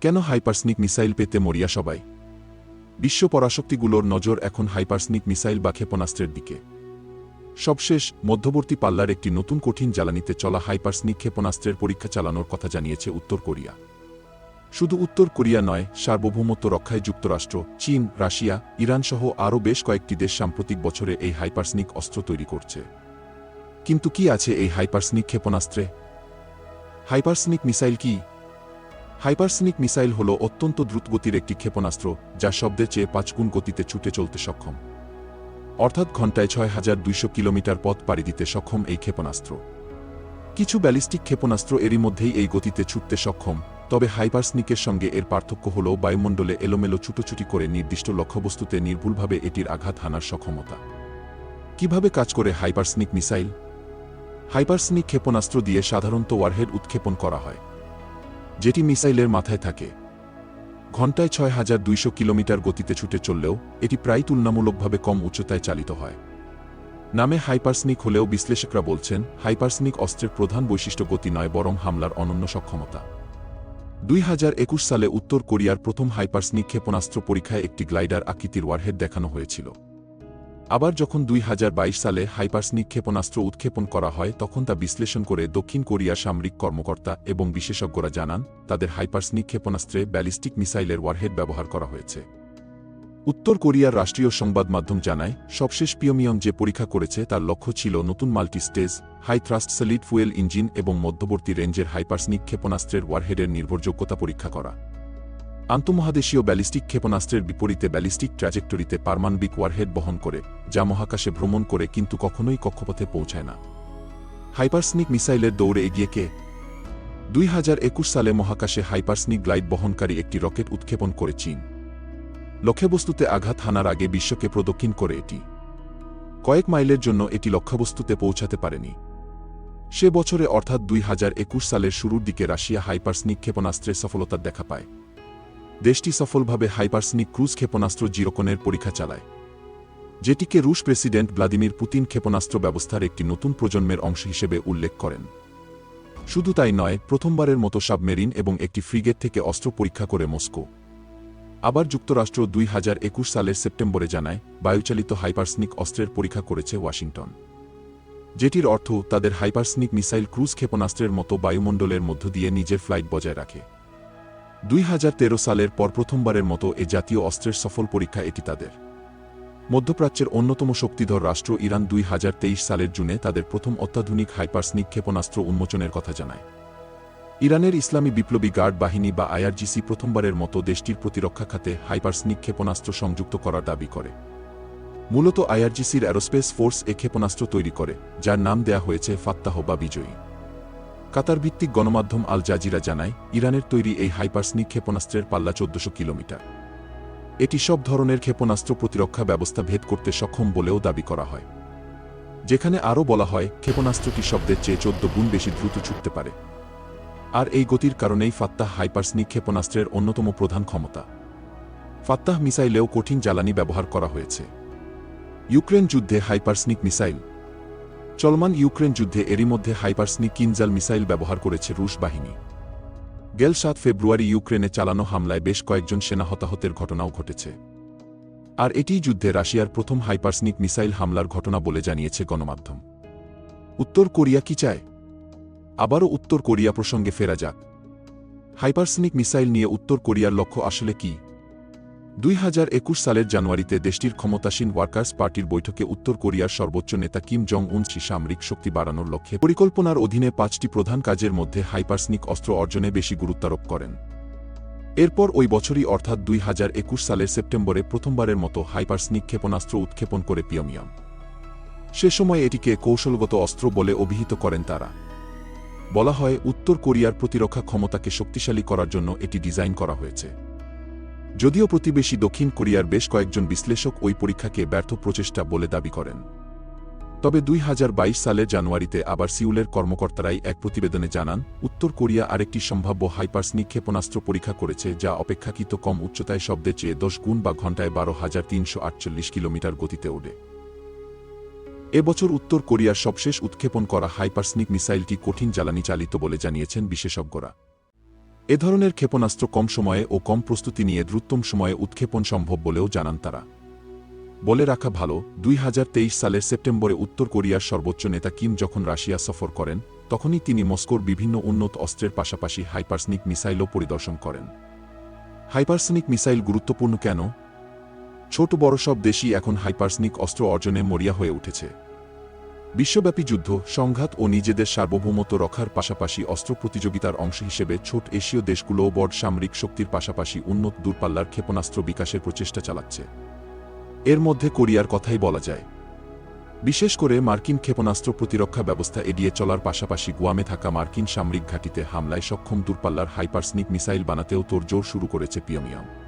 কেন hypersonic missile পেতে মরিয়া সবাই? বিশ্ব পরাশক্তিগুলোর নজর এখন হাইপারসনিক মিসাইল বা ক্ষেপণাস্ত্রের দিকে। সবশেষ, মধ্যবর্তী পাল্লার একটি নতুন কঠিন জ্বালানিতে চলা হাইপারসনিক ক্ষেপণাস্ত্রের পরীক্ষা চালানোর কথা জানিয়েছে উত্তর কোরিয়া। শুধু উত্তর কোরিয়া নয়, সার্বভৌমত্ব রক্ষায় যুক্তরাষ্ট্র, চীন, রাশিয়া ইরান সহ আরও বেশ কয়েকটি দেশ সাম্প্রতিক বছরে এই হাইপারসনিক অস্ত্র তৈরি করছে। কিন্তু কি আছে এই হাইপারসনিক ক্ষেপণাস্ত্রে? হাইপারসনিক মিসাইল কি? হাইপারসনিক মিসাইল হল অত্যন্ত দ্রুতগতির একটি ক্ষেপণাস্ত্র, যা শব্দের চেয়ে পাঁচগুণ গতিতে ছুটে চলতে সক্ষম। অর্থাৎ ঘণ্টায় ছয় হাজার দুইশো কিলোমিটার পথ পাড়ি দিতে সক্ষম এই ক্ষেপণাস্ত্র। কিছু ব্যালিস্টিক ক্ষেপণাস্ত্র এরই মধ্যেই এই গতিতে ছুটতে সক্ষম, তবে হাইপারসনিকের সঙ্গে এর পার্থক্য হল বায়ুমণ্ডলে এলোমেলো ছুটোছুটি করে নির্দিষ্ট লক্ষ্যবস্তুতে নির্ভুলভাবে এটির আঘাত হানার সক্ষমতা। কীভাবে কাজ করে হাইপারসনিক মিসাইল? হাইপারসনিক ক্ষেপণাস্ত্র দিয়ে সাধারণত ওয়ারহেড উৎক্ষেপণ করা হয়। যেটি মিসাইলের মাথায় থাকে। ঘণ্টায় ছয় হাজার দুইশো কিলোমিটার গতিতে ছুটে চললেও, এটি প্রায় তুলনামূলকভাবে কম উচ্চতায় চালিত হয়। নামে হাইপারসনিক হলেও বিশ্লেষকরা বলছেন, হাইপারসনিক অস্ত্রের প্রধান বৈশিষ্ট্য গতি নয়, বরং হামলার অনন্য সক্ষমতা। দুই হাজার একুশ সালে উত্তর কোরিয়ার প্রথম হাইপারসনিক ক্ষেপণাস্ত্র পরীক্ষায় একটি গ্লাইডার আকৃতির ওয়ারহেড দেখানো হয়েছিল। আবার যখন দুই হাজার বাইশ সালে হাইপারসনিক ক্ষেপণাস্ত্র উৎক্ষেপণ করা হয়, তখন তা বিশ্লেষণ করে দক্ষিণ কোরিয়ার সামরিক কর্মকর্তা এবং বিশেষজ্ঞরা জানান, তাদের হাইপারসনিক ক্ষেপণাস্ত্রে ব্যালিস্টিক মিসাইলের ওয়ারহেড ব্যবহার করা হয়েছে। উত্তর কোরিয়ার রাষ্ট্রীয় সংবাদ মাধ্যম জানায়, সবশেষ পিয়মিয়ং যে পরীক্ষা করেছে তার লক্ষ্য ছিল নতুন multi stage high thrust solid fuel engine এবং মধ্যবর্তী রেঞ্জের হাইপারসনিক ক্ষেপণাস্ত্রের ওয়ারহেডের নির্ভরযোগ্যতা পরীক্ষা করা। আন্তমহাদেশীয় ব্যালিস্টিক ক্ষেপণাস্ত্রের বিপরীতে ব্যালিস্টিক ট্র্যাজেক্টরিতে পারমাণবিক ওয়ারহেড বহন করে, যা মহাকাশে ভ্রমণ করে কিন্তু কখনোই কক্ষপথে পৌঁছায় না। হাইপারসনিক মিসাইলের দৌড়ে এগিয়ে কে? দুই হাজার একুশ সালে মহাকাশে হাইপারসনিক গ্লাইড বহনকারী একটি রকেট উৎক্ষেপণ করে চীন। লক্ষ্যবস্তুতে আঘাত হানার আগে বিশ্বকে প্রদক্ষিণ করে এটি। কয়েক মাইলের জন্য এটি লক্ষ্যবস্তুতে পৌঁছাতে পারেনি। সে বছরে অর্থাৎ দুই হাজার একুশ সালের শুরুর দিকে রাশিয়া হাইপারসনিক ক্ষেপণাস্ত্রের সফলতার দেখা পায়। দেশটি সফলভাবে হাইপারসনিক ক্রুজ ক্ষেপণাস্ত্র জিরোকনের পরীক্ষা চালায়, যেটিকে রুশ প্রেসিডেন্ট ভ্লাদিমির পুতিন ক্ষেপণাস্ত্র ব্যবস্থার একটি নতুন প্রজন্মের অংশ হিসেবে উল্লেখ করেন। শুধু তাই নয়, প্রথমবারের মতো সাবমেরিন এবং একটি ফ্রিগেট থেকে অস্ত্র পরীক্ষা করে মস্কো। আবার যুক্তরাষ্ট্র দুই হাজার একুশ সালের সেপ্টেম্বরে জানায়, বায়ুচালিত হাইপারসনিক অস্ত্রের পরীক্ষা করেছে ওয়াশিংটন। যেটির অর্থ, তাদের হাইপারসনিক মিসাইল ক্রুজ ক্ষেপণাস্ত্রের মতো বায়ুমণ্ডলের মধ্য দিয়ে নিজের ফ্লাইট বজায় রাখে। দুই হাজার তেরো সালের পর প্রথমবারের মতো এ জাতীয় অস্ত্রের সফল পরীক্ষা এটি তাদের। মধ্যপ্রাচ্যের অন্যতম শক্তিধর রাষ্ট্র ইরান দুই হাজার তেইশ সালের জুনে তাদের প্রথম অত্যাধুনিক হাইপারসনিক ক্ষেপণাস্ত্র উন্মোচনের কথা জানায়। ইরানের ইসলামী বিপ্লবী গার্ড বাহিনী বা আইআরজিসি প্রথমবারের মতো দেশটির প্রতিরক্ষা খাতে হাইপারসনিক ক্ষেপণাস্ত্র সংযুক্ত করার দাবি করে। মূলত আইআরজিসির অ্যারোস্পেস ফোর্স এ ক্ষেপণাস্ত্র তৈরি করে, যার নাম দেয়া হয়েছে ফাত্তাহ বা বিজয়ী। কাতার ভিত্তিক গণমাধ্যম আল জাজিরা জানায়, ইরানের তৈরি এই হাইপারসনিক ক্ষেপণাস্ত্রের পাল্লা চোদ্দশো কিলোমিটার। এটি সব ধরনের ক্ষেপণাস্ত্র প্রতিরক্ষা ব্যবস্থা ভেদ করতে সক্ষম বলেও দাবি করা হয়। যেখানে আরও বলা হয়, ক্ষেপণাস্ত্রটি শব্দের চেয়ে চোদ্দ গুণ বেশি দ্রুত ছুটতে পারে। আর এই গতির কারণেই ফাত্তাহ হাইপারসনিক ক্ষেপণাস্ত্রের অন্যতম প্রধান ক্ষমতা। ফাত্তাহ মিসাইলেও কঠিন জ্বালানি ব্যবহার করা হয়েছে। ইউক্রেন যুদ্ধে হাইপারসনিক মিসাইল চলমান ইউক্রেন যুদ্ধে এরই মধ্যে হাইপারসনিক কিনজাল মিসাইল ব্যবহার করেছে রুশ বাহিনী। গেল সাত ফেব্রুয়ারি ইউক্রেনে চালানো হামলায় বেশ কয়েকজন সেনা হতাহতের ঘটনাও ঘটেছে। আর এটিই যুদ্ধে রাশিয়ার প্রথম হাইপারসনিক মিসাইল হামলার ঘটনা বলে জানিয়েছে গণমাধ্যম। উত্তর কোরিয়া কি চায়? আবারও উত্তর কোরিয়া প্রসঙ্গে ফেরা যাক। হাইপারসনিক মিসাইল নিয়ে উত্তর কোরিয়ার লক্ষ্য আসলে কি? দুই হাজার একুশ সালের জানুয়ারিতে দেশটির ক্ষমতাসীন ওয়ার্কার্স পার্টির বৈঠকে উত্তর কোরিয়ার সর্বোচ্চ নেতা কিম জং উন সি সামরিক শক্তি বাড়ানোর লক্ষ্যে পরিকল্পনার অধীনে পাঁচটি প্রধান কাজের মধ্যে হাইপারসনিক অস্ত্র অর্জনে বেশি গুরুত্বারোপ করেন। এরপর ওই বছরই অর্থাৎ দুই হাজার একুশ সালের সেপ্টেম্বরে প্রথমবারের মতো হাইপারসনিক ক্ষেপণাস্ত্র উৎক্ষেপণ করে পিয়মিয়াম। সে সময় এটিকে কৌশলগত অস্ত্র বলে অভিহিত করেন তারা। বলা হয়, উত্তর কোরিয়ার প্রতিরক্ষা ক্ষমতাকে শক্তিশালী করার জন্য এটি ডিজাইন করা হয়েছে। যদিও প্রতিবেশী দক্ষিণ কোরিয়ার বেশ কয়েকজন বিশ্লেষক ওই পরীক্ষাকে ব্যর্থ প্রচেষ্টা বলে দাবি করেন। তবে দুই সালের জানুয়ারিতে আবার সিউলের কর্মকর্তারাই এক প্রতিবেদনে জানান, উত্তর কোরিয়া আরেকটি সম্ভাব্য হাইপারসনিক ক্ষেপণাস্ত্র পরীক্ষা করেছে যা অপেক্ষাকৃত কম উচ্চতায় শব্দের চেয়ে দশ গুণ বা ঘণ্টায় বারো হাজার তিনশো আটচল্লিশ কিলোমিটার গতিতে ওড়ে এবছর উত্তর কোরিয়ার সবশেষ উৎক্ষেপণ করা হাইপার্সনিক মিসাইলটি কঠিন জ্বালানি চালিত বলে জানিয়েছেন বিশেষজ্ঞরা। এ ধরনের ক্ষেপণাস্ত্র কম সময়ে ও কম প্রস্তুতি নিয়ে দ্রুততম সময়ে উৎক্ষেপণ সম্ভব বলেও জানান তারা। বলে রাখা ভালো, দুই হাজার তেইশ সালের সেপ্টেম্বরে উত্তর কোরিয়ার সর্বোচ্চ নেতা কিম যখন রাশিয়া সফর করেন, তখনই তিনি মস্কোর বিভিন্ন উন্নত অস্ত্রের পাশাপাশি হাইপারসনিক মিসাইলও পরিদর্শন করেন। হাইপারসনিক মিসাইল গুরুত্বপূর্ণ কেন? ছোট বড় সব দেশই এখন হাইপারসনিক অস্ত্র অর্জনে মরিয়া হয়ে উঠেছে। বিশ্বব্যাপী যুদ্ধ, সংঘাত ও নিজেদের সার্বভৌমত্ব রক্ষার পাশাপাশি অস্ত্র প্রতিযোগিতার অংশ হিসেবে ছোট এশীয় দেশগুলোও বড় সামরিক শক্তির পাশাপাশি উন্নত দূরপাল্লার ক্ষেপণাস্ত্র বিকাশের প্রচেষ্টা চালাচ্ছে। এর মধ্যে কোরিয়ার কথাই বলা যায়। বিশেষ করে মার্কিন ক্ষেপণাস্ত্র প্রতিরক্ষা ব্যবস্থা এড়িয়ে চলার পাশাপাশি গুয়ামে থাকা মার্কিন সামরিক ঘাঁটিতে হামলায় সক্ষম দূরপাল্লার হাইপারসনিক মিসাইল বানাতেও তোড়জোড় শুরু করেছে পিয়মিয়াম।